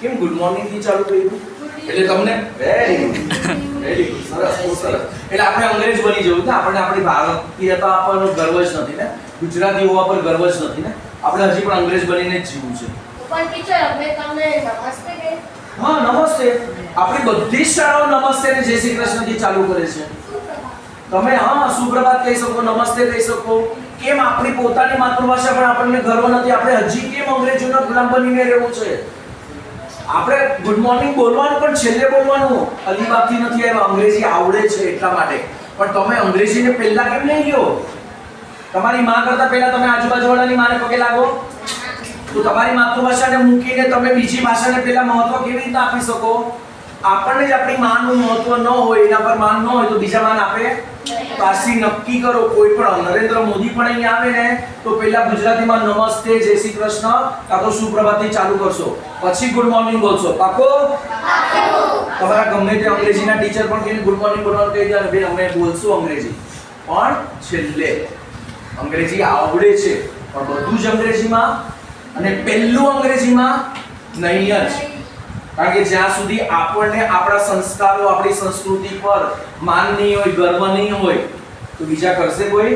કેમ ગુડ મોર્નિંગથી ચાલુ કર્યું? એટલે તમને વેરી વેરી સરસ બહુ સરસ. એટલે આપણે અંગ્રેજ બની જવું ને આપણને આપણી ભારતીયતા પર ગર્વ જ નથી ને ગુજરાતી હોવા પર ગર્વ જ નથી ને. આપણે હજી પણ અંગ્રેજ બનીને જ જીવવું છે. પણ ટીચર અમે તમને નમસ્તે કહે હા નમસ્તે. આપણી બધી જ શાળાઓ નમસ્તે ને જય શ્રી કૃષ્ણથી ચાલુ કરે છે. તમે, હા, સુપ્રભાત કહી શકો, નમસ્તે કહી શકો. કેમ આપણી પોતાની માતૃભાષા પણ આપણને ગર્વ નથી? આપણે હજી કેમ અંગ્રેજોના ગુલામ બનીને રહેવું છે? આપણે ગુડ મોર્નિંગ બોલવાનું, પણ છેલ્લે બોલવાનું. અલીબાગથી નથી આવ્યા, અંગ્રેજી આવડે છે એટલા માટે. પણ તમે અંગ્રેજીને પહેલા કેમ નહીં ગયો તમારી માં કરતા પહેલા તમે આજુબાજુવાળાની માને પગે લાગો. તો તમારી માતૃભાષાને મૂકીને તમે બીજી ભાષાને પહેલા મહત્વ કેવી રીતે આપી શકો? આપણને જ આપણી માનનું મહત્વ ન હોય, એના પર માન ન હોય તો બીજા માન આપે પારસી નક્કી કરો, કોઈ પણ નરેન્દ્ર મોદી પણ અહીંયા આવે ને, તો પહેલા ગુજરાતીમાં નમસ્તે, જય શ્રી કૃષ્ણ, કાં તો સુપ્રભાતથી ચાલુ કરશો. પછી ગુડ મોર્નિંગ બોલશો. પાકો તમારા ગમે તે અંગ્રેજીના ટીચર પણ કહીને ગુડ મોર્નિંગ બોલવાનું કહી દે ભાઈ, અમે બોલશું અંગ્રેજી. પણ છેલ્લે, અંગ્રેજી આવડે છે, પણ બધું જ અંગ્રેજીમાં, અને પહેલું અંગ્રેજીમાં નહીં જ. કારણ કે જ્યાં સુધી આપણને આપણા સંસ્કારો આપણી સંસ્કૃતિ પર માન નહીં હોય ગર્વ નહીં હોય તો બીજા કરશે કોઈ?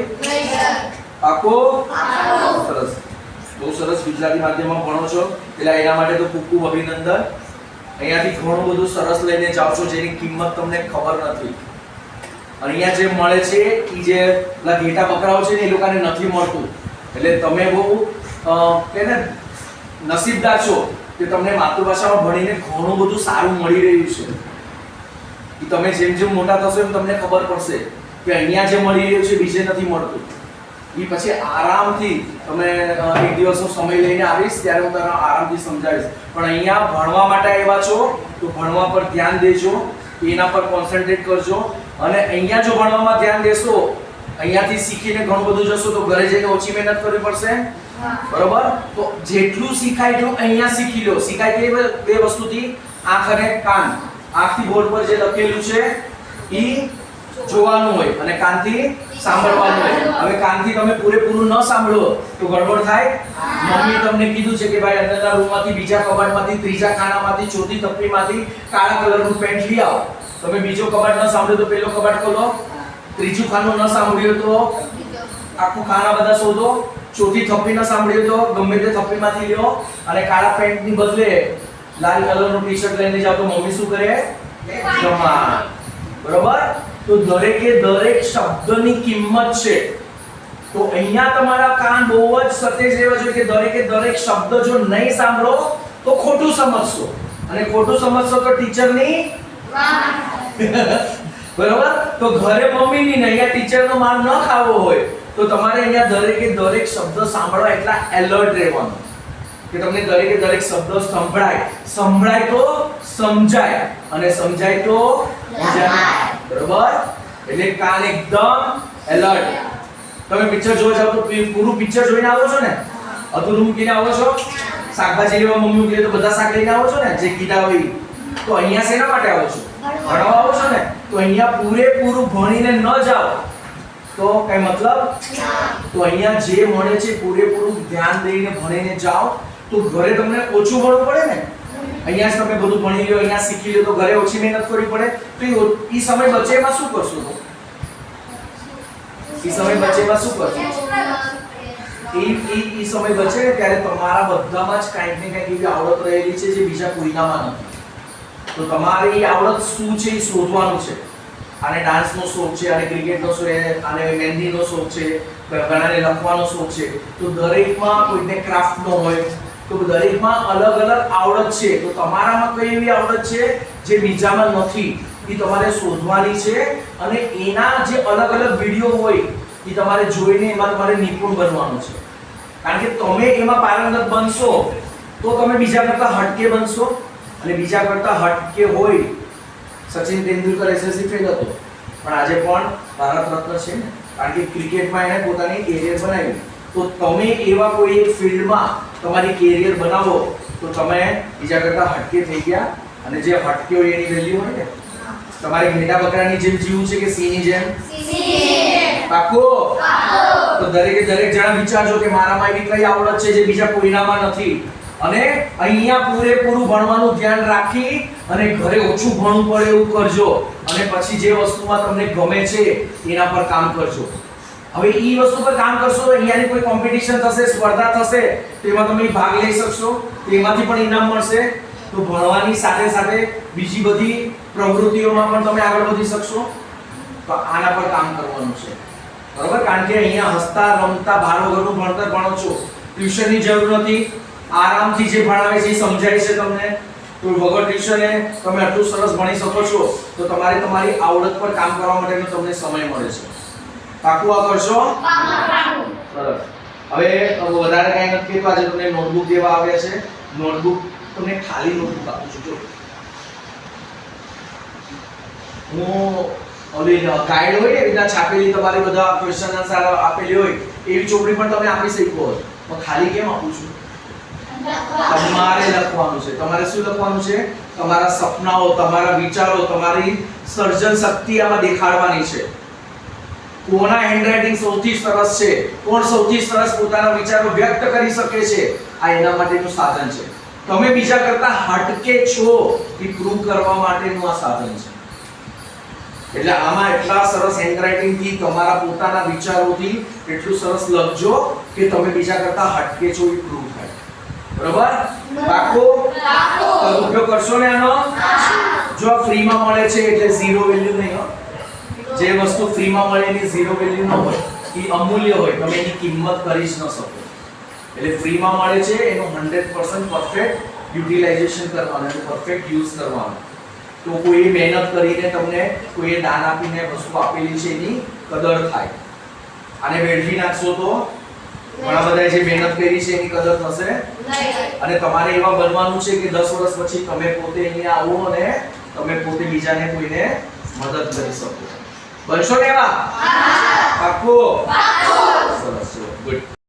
પાકો સરસ. બહુ સરસ ગુજરાતી માધ્યમમાં ભણો છો. એટલે એના માટે તો ખૂબ ખૂબ અભિનંદન. અહીંયાથી ઘણું બધું સરસ લઈને જાઓ છો જેની કિંમત તમને ખબર નથી. અહીંયા જે મળે છે એ જે ઘેટા બકરાઓ છે ને એ લોકોને નથી મળતું. એટલે તમે બહુ અ, કે ને નસીબદાર છો. કે તમને માતૃભાષામાં ભણીને ઘણું બધું સારું મળી રહ્યું છે. કે તમે જેમ જેમ મોટા થશો એમ તમને ખબર પડશે કે અહીંયા જે મળી રહ્યું છે, બીજે નથી મળતું. એ પછી આરામથી તમે એક દિવસનો સમય લઈને આવીશ, ત્યારે હું તને આરામથી સમજાવીશ. પણ અહીંયા ભણવા માટે આવ્યા છો, તો ભણવા પર ધ્યાન દેજો, એના પર કોન્સન્ટ્રેટ કરજો. અને અહીંયા જો ભણવામાં ધ્યાન દેશો અહીંયાથી શીખીને ઘણું બધું જશો તો ઘરે જઈને ઓછી મહેનત કરવી પડશે? બરોબર? તો જેટલું શીખાય એટલું અહીંયા શીખી લો. શીખાય કે બે- વસ્તુથી આંખ અને કાન. આંખથી બોર્ડ પર જે લખેલું છે એ જોવાનું હોય અને કાનથી સાંભળવાનું હોય. હવે કાનથી તમે પૂરેપૂરું ન સાંભળો તો ગડબડ થાય. મમ્મી તમને કીધું છે કે ભાઈ અંદરના રૂમમાંથી બીજા કબાટમાંથી ત્રીજા ખાનામાંથી ચોથી તપડીમાંથી કાળા કલરનું પેન્ટ લઈ આવો. તમે બીજો કબાટ ન સાંભળ્યો તો પેલો કબાટ ખોલો. ત્રીજું ખાનું ન સાંભળ્યું તો? આખું ખાના બધા શોધો. ચોથી થપ્પી ન સાંભળ્યું તો? ગમે તે થપ્પીમાંથી લ્યો. અને કાળા પેન્ટની બદલે લાલ કલરનું ટી-શર્ટ લઈને જાઓ તો મમ્મી શું કરે? જમા બરોબર? તો દરેકે દરેક શબ્દની કિંમત છે. તો અહીંયા તમારા કાન બહુ જ સતેજ રહેવા જોઈએ કે દરેકે દરેક શબ્દ જો નહીં સાંભળો તો ખોટું સમજશો. અને ખોટું સમજશો તો ટીચરની બરોબર? તો ઘરે મમ્મીની ને અહીંયા ટીચરનો માર ન ખાવો હોય તો તમારે અહીંયા દરેકે દરેક શબ્દ સાંભળવા એટલા એલર્ટ રહેવાનું. કે તમને દરેકે દરેક શબ્દ સંભળાય. સંભળાય તો સમજાય અને સમજાય તો બરોબર? એટલે કાન એકદમ એલર્ટ. તમે પિક્ચર જોવા જાવ તો પૂરું પિક્ચર જોઈને આવો છો ને? અધૂરું મૂકીને આવો છો? શાકભાજી લેવા મમ્મી મૂકીને તો બધા શાક લઈને આવો છો ને? જે કીધા હોય. તો અહીંયા શેના માટે આવો છો? ભણવા આવો છો ને? તો અહીંયા પૂરેપૂરું ભણીને ન જાઓ, તો કઈ મતલબ? તો અહીંયા જે મળે છે પૂરેપૂરું ધ્યાન દઈને ભણીને જાઓ. તો ઘરે તમને ઓછું ભણવું પડે ને? અહીંયા તમે બધું ભણી લો અહીંયા શીખી લો તો ઘરે ઓછી મહેનત કરવી પડે. તો એ સમય બચે એમાં શું કરશો ઈ સમય બચે એમાં શું કરશો? એ ઈ સમય બચે ત્યારે તમારા બધામાં જ કાંઈક ને કાંઈક એવી આવડત રહેલી છે જે બીજા કોઈનામાં નથી. તો તમારે એ આવડત શું છે એ શોધવાનું છે. આને ડાન્સનો શોખ છે, આને ક્રિકેટનો શોખ છે આને મહેંદીનો શોખ છે ઘણાને લખવાનો શોખ છે. તો દરેકમાં કોઈને ક્રાફ્ટનો હોય, તો દરેકમાં અલગ અલગ આવડત છે. તો તમારામાં કઈ એવી આવડત છે જે બીજામાં નથી? એ તમારે શોધવાની છે અને એના જે અલગ અલગ વીડિયો હોય, એ તમારે જોઈને એમાં તમારે નિપુણ બનવાનું છે. કારણ કે તમે એમાં પારંગત બનશો, તો તમે બીજા કરતાં હટકે બનશો. અને બીજા કરતા હટકે હોય સચિન તેંડુલકર એસએસસી ફેલ હતો. પણ આજે પણ ભારત રત્ન છે ને. કારણ કે ક્રિકેટમાં એણે પોતાની કેરિયર બનાવી. તો તમે એવા કોઈ એક ફિલ્ડમાં તમારી કેરિયર બનાવો તો તમે બીજા કરતા હટકે થઈ ગયા. અને જે હટકે હોય એની વેલ્યુ હોય ને. તમારે ઘેટા બકરાની જેમ જીવવું છે કે સિંહની જેમ? પાકો તો દરેકે દરેક જણા વિચારજો કે મારામાં એવી કઈ આવડત છે જે બીજા કોઈનામાં નથી. અને અહીંયા પૂરેપૂરું ભણવાનું ધ્યાન રાખી અને ઘરે ઓછું ભણવું પડે એવું કરજો. અને પછી જે વસ્તુમાં તમને ગમે છે, એના પર કામ કરજો. હવે એ વસ્તુ પર કામ કરશો તો અહીંયાની કોઈ કોમ્પિટિશન થશે, સ્પર્ધા થશે, તો એમાં તમે ભાગ લઈ શકશો. તેમાંથી પણ ઇનામ મળશે. તો ભણવાની સાથે સાથે બીજી બધી પ્રવૃત્તિઓમાં પણ તમે આગળ વધી શકશો. તો આના પર કામ કરવાનું છે. બરોબર? કારણ કે અહીંયા હસતા, રમતા ભારો ઘરનું ભણતર ભણો છો. ટ્યુશનની જરૂર નથી. આરામથી જે ભણાવે છે એ સમજાય છે તમને? તો વગર ટ્યુશને તમે આટલું સરસ ભણી શકો છો, તો તમારે તમારી આવડત પર કામ કરવા માટેનો તમને સમય મળે છે. પાકું આ કરશો? હવે વધારે કાંઈ નથી કીધું આજે તમને નોટબુક દેવા આવ્યા છે. નોટબુક તમને ખાલી નોટબુક આપું છું, જો. હું, ઓલી ગાઈડ હોય ને રીતના છાપેલી તમારી બધા ક્વેશ્ચન આન્સર આપેલી હોય, એવી ચોપડી પણ તમે આપી શકો પણ ખાલી કેમ આપું છું? તમારે લખવાનું છે. તમારે શું લખવાનું છે? તમારા સપનાઓ, તમારા વિચારો, તમારી સર્જન શક્તિ આમાં દેખાડવાની છે. કોના હેન્ડરાઇટિંગ સૌથી સરસ છે? કોણ સૌથી સરસ પોતાના વિચારો વ્યક્ત કરી શકે છે? આ એના માટેનું સાધન છે. તમે બીજા કરતા હટકે છો એ પ્રૂવ કરવા માટેનું આ સાધન છે. એટલે આમાં એટલા સરસ હેન્ડરાઇટિંગથી તમારા પોતાના વિચારોથી એટલું સરસ લખજો કે તમે બીજા કરતા હટકે છો એ પ્રૂવ થાય. બરોબર? પાકો ઉપયોગ કરશો ને આનો? જો ફ્રીમાં મળે છે એટલે ઝીરો વેલ્યુ નહીં હો. જે વસ્તુ ફ્રીમાં મળે એની ઝીરો વેલ્યુ ન હોય એ અમૂલ્ય હોય તમે એની કિંમત કરી જ ન શકો. એટલે ફ્રીમાં મળે છે એનું 100% પરફેક્ટ યુટિલાઇઝેશન કરવાનું એનું પરફેક્ટ યુઝ કરવાનું. તો કોઈ મહેનત કરીને તમને કોઈએ દાન આપીને વસ્તુ આપેલી છે એની કદર થાય. આને વેડફી નાખશો તો ઘણા બધા જે મહેનત કરી છે એની કદર થશે. અને તમારે એવા બનવાનું છે કે દસ વર્ષ પછી તમે પોતે અહીંયા આવો અને તમે પોતે બીજાને કોઈને મદદ કરી શકો. બનશો ને એવા પાક્કું? સરસ ગુડ